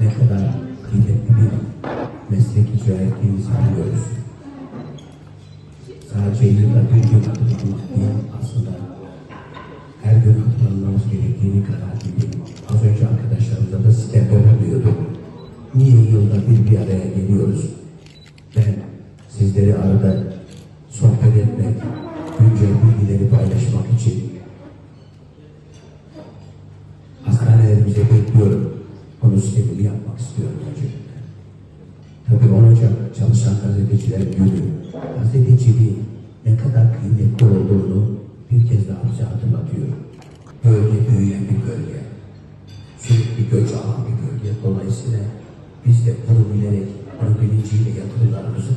ne kadar kıymetli bir meslek icra ettiğinizi biliyoruz. Sadece yılda bir gün değil aslında her gün hatırlamamız gerektiğini kanaatindeyim. Az önce arkadaşlarımla da sistemde diyordum. Niye yılda bir bir araya geliyoruz? Ben sizleri arada sohbet etmek, güncel bilgileri paylaşmak için Çalışan Gazeteciler Günü, gazeteciliğin ne kadar kıymetli olduğunu bir kez daha bize hatırlatıyor. Bölge büyüyen bir bölge. Sürekli göç alan bir bölge. Dolayısıyla biz de bunu bilerek, bunu bilinciyle yatırımlarımızı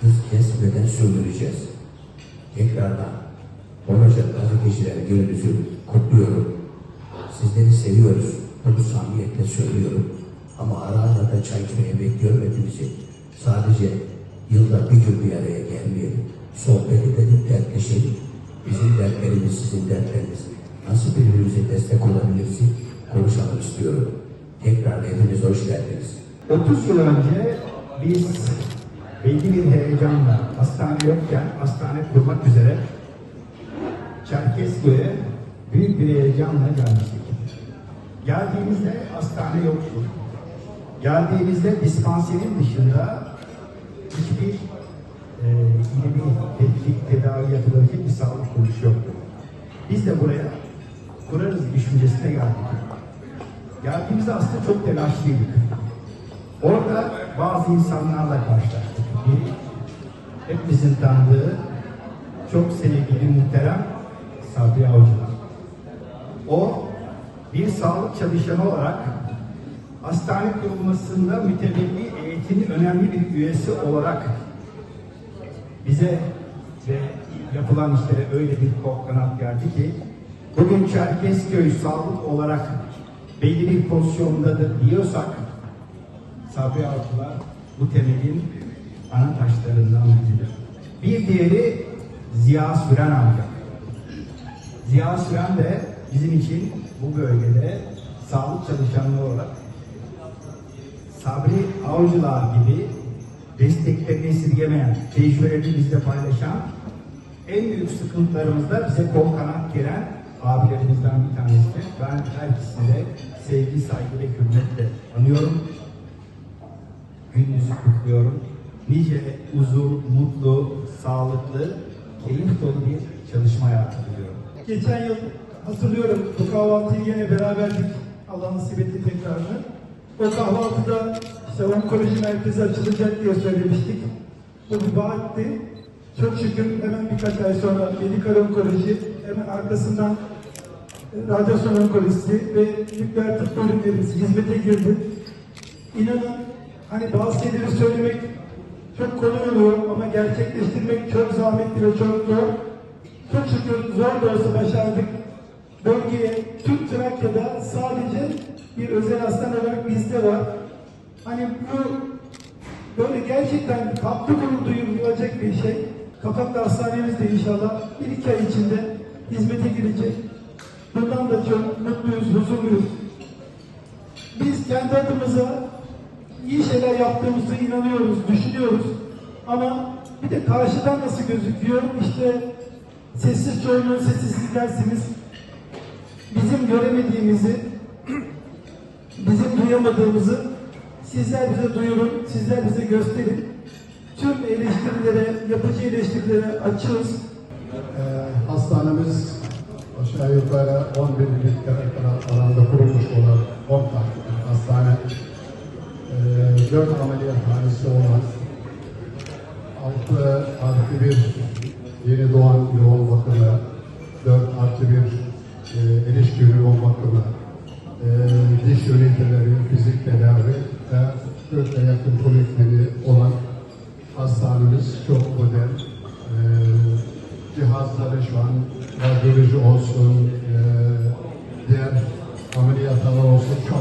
hız kesmeden sürdüreceğiz. Tekrardan 10 Ocak Gazeteciler Günü'nüzü kutluyorum. Sizleri seviyoruz. Bunu samimiyetle söylüyorum. Ama ara ara da çay içmeye bekliyorum hepinizi. Sadece yılda bir gün bir araya gelmeyelim. Sohbet edelim, dertleşelim. Bizim dertlerimiz, sizin dertleriniz. Nasıl birbirimize destek olabiliriz? Konuşalım istiyorum. Tekrar hepiniz hoş geldiniz. 30 yıl önce biz belli bir heyecanla hastane yokken hastane kurmak üzere Çerkezköy'e büyük bir heyecanla gelmiştik. Geldiğimizde hastane yoktu. Geldiğimizde dispanserin dışında hiçbir e, ilmi, tetkik, tedavi yapılabilecek bir sağlık kuruluşu yoktu. Biz de buraya kurarız düşüncesine geldik. Geldiğimizde aslında çok telaşlıydık. Orada bazı insanlarla karşılaştık. Biri hepimizin tanıdığı çok sevgili muhterem Sabri Avcılar. O bir sağlık çalışanı olarak hastane kurulmasında mütevelli eğitimin önemli bir üyesi olarak bize ve yapılan işlere öyle bir kol kanat geldi ki bugün Çerkezköy sağlık olarak belli bir pozisyondadır diyorsak Sabri Avcılar bu temelin ana taşlarından biridir. Bir diğeri Ziya Süren amca. Ziya Süren de bizim için bu bölgede sağlık çalışanları olarak Sabri Avcılar gibi desteklerini esirgemeyen, tecrübelerini bizle paylaşan, en büyük sıkıntılarımızda bize kol kanat gelen abilerimizden bir tanesi. Ben her ikisini de sevgi, saygı ve hürmetle anıyorum. Gününüzü kutluyorum. Nice uzun, mutlu, sağlıklı, keyif dolu bir çalışma hayatı diliyorum. Geçen yıl hatırlıyorum bu kahvaltıyı yine beraberdik. Allah nasip etti tekrarını. O kahvaltıda işte onkoloji merkezi açılacak diye söylemiştik. Bu bir vaatti. Çok şükür hemen birkaç ay sonra medikal onkoloji, hemen arkasından e, radyasyon onkolojisi ve nükleer tıp bölümlerimiz hizmete girdi. İnanın hani bazı şeyleri söylemek çok kolay oluyor ama gerçekleştirmek çok zahmetli ve çok zor. Çok şükür zor da olsa başardık. Bölgeye, tüm Trakya'da sadece bir özel hastane olarak bizde var. Hani bu böyle gerçekten kaplı gurur duyulacak bir şey. Kapaklı hastanemiz de inşallah bir iki ay içinde hizmete girecek. Bundan da çok mutluyuz, huzurluyuz. Biz kendi adımıza iyi şeyler yaptığımızı inanıyoruz, düşünüyoruz. Ama bir de karşıdan nasıl gözüküyor? İşte sessiz çoğunluğun sesi sizlersiniz. Bizim göremediğimizi, bizim duyamadığımızı sizler bize duyurun, sizler bize gösterin. Tüm eleştirilere, yapıcı eleştirilere açığız. Ee, hastanemiz aşağı yukarı 10 bin litre alanda kurulmuş olan 10 tane hastane. Ee, 4 ameliyathanesi olan 6 artı 1 yeni doğan yoğun bakımı, 4 artı 1 e, ilişki yoğun bakımı, üniteleri, fizik tedavi ve 40'a yakın polikliniği olan hastanemiz çok modern. E, cihazları şu an radyoloji olsun, e, diğer ameliyatlar olsun şu